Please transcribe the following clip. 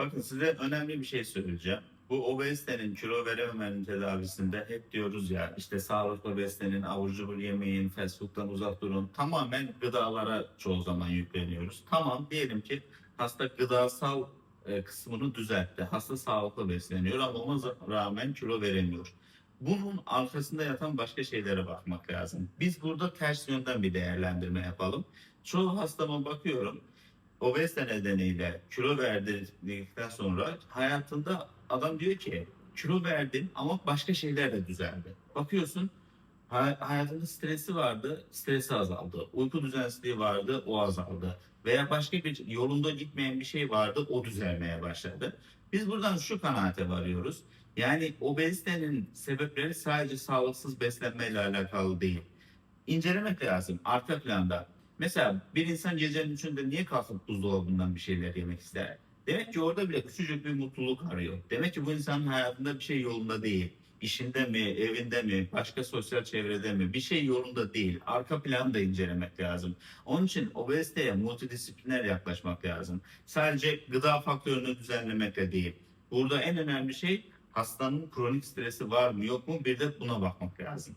Bakın size önemli bir şey söyleyeceğim. Bu obezitenin, kilo verememenin tedavisinde hep diyoruz ya işte sağlıklı beslenin, avucu cubur yemeyin, fast food'dan uzak durun. Tamamen gıdalara çoğu zaman yükleniyoruz. Tamam diyelim ki hasta gıdasal e, kısmını düzeltti. Hasta sağlıklı besleniyor ama ona rağmen kilo veremiyor. Bunun arkasında yatan başka şeylere bakmak lazım. Biz burada ters yönden bir değerlendirme yapalım. Çoğu hastama bakıyorum obezite nedeniyle kilo verdikten sonra hayatında adam diyor ki kilo verdim ama başka şeyler de düzeldi. Bakıyorsun hay- hayatında stresi vardı, stresi azaldı. Uyku düzensizliği vardı, o azaldı. Veya başka bir yolunda gitmeyen bir şey vardı, o düzelmeye başladı. Biz buradan şu kanaate varıyoruz. Yani obezitenin sebepleri sadece sağlıksız beslenmeyle alakalı değil. İncelemek lazım arka planda. Mesela bir insan gecenin üçünde niye kalkıp buzdolabından bir şeyler yemek ister? Demek ki orada bile küçücük bir mutluluk arıyor. Demek ki bu insanın hayatında bir şey yolunda değil. İşinde mi, evinde mi, başka sosyal çevrede mi bir şey yolunda değil. Arka planı da incelemek lazım. Onun için obeziteye multidisipliner yaklaşmak lazım. Sadece gıda faktörünü düzenlemekle değil. Burada en önemli şey hastanın kronik stresi var mı yok mu bir de buna bakmak lazım.